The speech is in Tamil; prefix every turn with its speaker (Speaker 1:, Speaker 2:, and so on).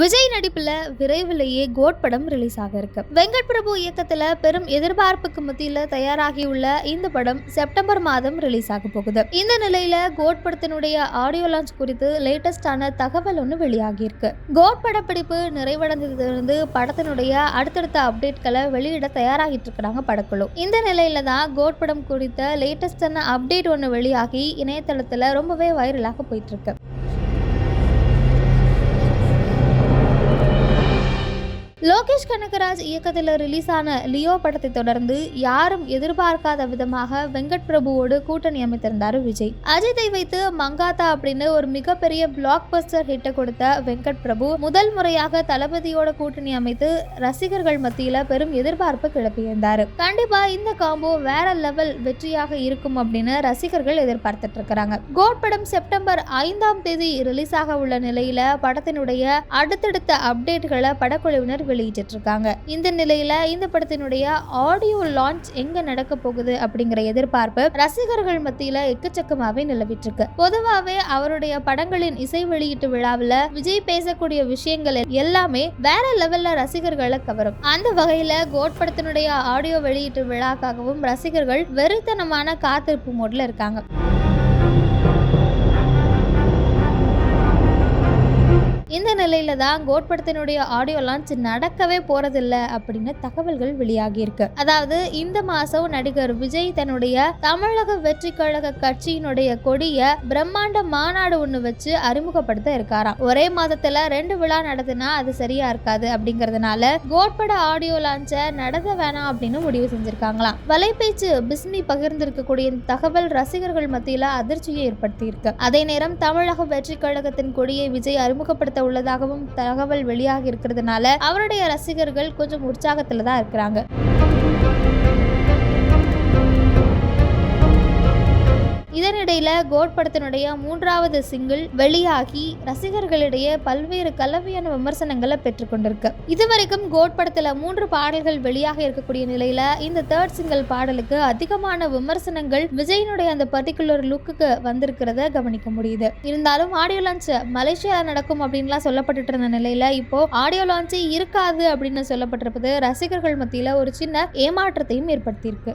Speaker 1: விஜய் நடிப்புல விரைவிலேயே கோட் படம் ரிலீஸ் ஆக இருக்கு. வெங்கட் பிரபு இயக்கத்துல பெரும் எதிர்பார்ப்புக்கு மத்தியில தயாராகியுள்ள இந்த படம் செப்டம்பர் மாதம் ரிலீஸ் ஆக போகுது. இந்த நிலையில கோட் படத்தினுடைய ஆடியோ லான்ச் குறித்து லேட்டஸ்டான தகவல் ஒன்று வெளியாகியிருக்கு கோட் படப்பிடிப்பு நிறைவடைந்ததிலிருந்து படத்தினுடைய அடுத்தடுத்த அப்டேட்களை வெளியிட தயாராகிட்டு இருக்கிறாங்க படக்குழு. இந்த நிலையில தான் கோட் படம் குறித்த லேட்டஸ்டான அப்டேட் ஒன்று வெளியாகி இணையதளத்துல ரொம்பவே வைரலாக போயிட்டு இருக்கு. லோகேஷ் கனகராஜ் இயக்கத்தில் ரிலீஸ் ஆன லியோ படத்தை தொடர்ந்து யாரும் எதிர்பார்க்காத விதமாக வெங்கட் பிரபுவோடு கூட்டணி அமைத்திருந்தார் விஜய். அஜித்தை வைத்து மங்காத்தா அப்படின்னு ஒரு மிகப்பெரிய பிளாக் பஸ்டர் ஹிட்டை கொடுத்த வெங்கட் பிரபு முதல் முறையாக தளபதியோட கூட்டணி அமைத்து ரசிகர்கள் மத்தியில பெரும் எதிர்பார்ப்பு கிளப்பியிருந்தார் கண்டிப்பா இந்த காம்போ வேற லெவல் வெற்றியாக இருக்கும் அப்படின்னு ரசிகர்கள் எதிர்பார்த்துட்டு இருக்கிறாங்க. கோட் படம் செப்டம்பர் ஐந்தாம் தேதி ரிலீஸ் ஆக உள்ள நிலையில படத்தினுடைய அடுத்தடுத்த அப்டேட்களை படக்குழுவினர் வெளியிட்டு இருக்காங்க இந்த நிலையில இந்த படத்தினுடைய ஆடியோ லான்ச் எங்க நடக்க போகுது அப்படிங்கிற எதிர்பார்ப்பு ரசிகர்கள் மத்தியில எக்கச்சக்கமாவே நிலவிட்டு இருக்கு பொதுவாவே அவருடைய படங்களின் இசை வெளியீட்டு விழாவில் விஜய் பேசக்கூடிய விஷயங்கள் எல்லாமே வேற லெவல்ல ரசிகர்களை கவரும். அந்த வகையில கோட் படத்தினுடைய ஆடியோ வெளியீட்டு விழாக்காகவும் ரசிகர்கள் வெறித்தனமான காத்திருப்பு மோட்ல இருக்காங்க. இந்த நிலையில தான் கோட் படத்தினுடைய ஆடியோ லான்ச் நடக்கவே போறதில்ல அப்படின்னு தகவல்கள் வெளியாகி இருக்கு. அதாவது இந்த மாசம் நடிகர் விஜய் தன்னுடைய தமிழக வெற்றி கழக கட்சியினுடைய கொடிய பிரம்மாண்ட மாநாடு ஒண்ணு வச்சு அறிமுகப்படுத்த இருக்காராம். ஒரே மாதத்துல ரெண்டு விழா நடத்தினா அது சரியா இருக்காது அப்படிங்கறதுனால கோட் பட ஆடியோ லான்ச்சை நடத்த வேணாம் அப்படின்னு முடிவு செஞ்சிருக்காங்களாம். வலைபேச்சு பிஸ்மி பகிர்ந்திருக்கக்கூடிய இந்த தகவல் ரசிகர்கள் மத்தியில அதிர்ச்சியை ஏற்படுத்தி இருக்கு. அதே நேரம் தமிழக வெற்றி கழகத்தின் கொடியை விஜய் அறிமுகப்படுத்த உள்ளதாகவும் தகவல் வெளியாகி இருக்கிறதுனால அவருடைய ரசிகர்கள் கொஞ்சம் உற்சாகத்தில் தான் இருக்கிறாங்க. இதனிடையில கோட் படத்தினுடைய மூன்றாவது சிங்கிள் வெளியாகி ரசிகர்களிடையே பல்வேறு கலவையான விமர்சனங்களை பெற்றுக்கொண்டிருக்கு இதுவரைக்கும் கோட் படத்துல மூன்று பாடல்கள் வெளியாக இருக்கக்கூடிய நிலையில இந்த தேர்ட் சிங்கிள் பாடலுக்கு அதிகமான விமர்சனங்கள் விஜயனுடைய அந்த பர்டிகுலர் லுக்குக்கு வந்திருக்கிறத கவனிக்க முடியுது. இருந்தாலும் ஆடியோ லான்ச் மலேசியா நடக்கும் அப்படின்லாம் சொல்லப்பட்டுட்டு இருந்த நிலையில இப்போ ஆடியோ லான்ச்சே இருக்காது அப்படின்னு சொல்லப்பட்டிருப்பது ரசிகர்கள் மத்தியில ஒரு சின்ன ஏமாற்றத்தையும் ஏற்படுத்தியிருக்கு.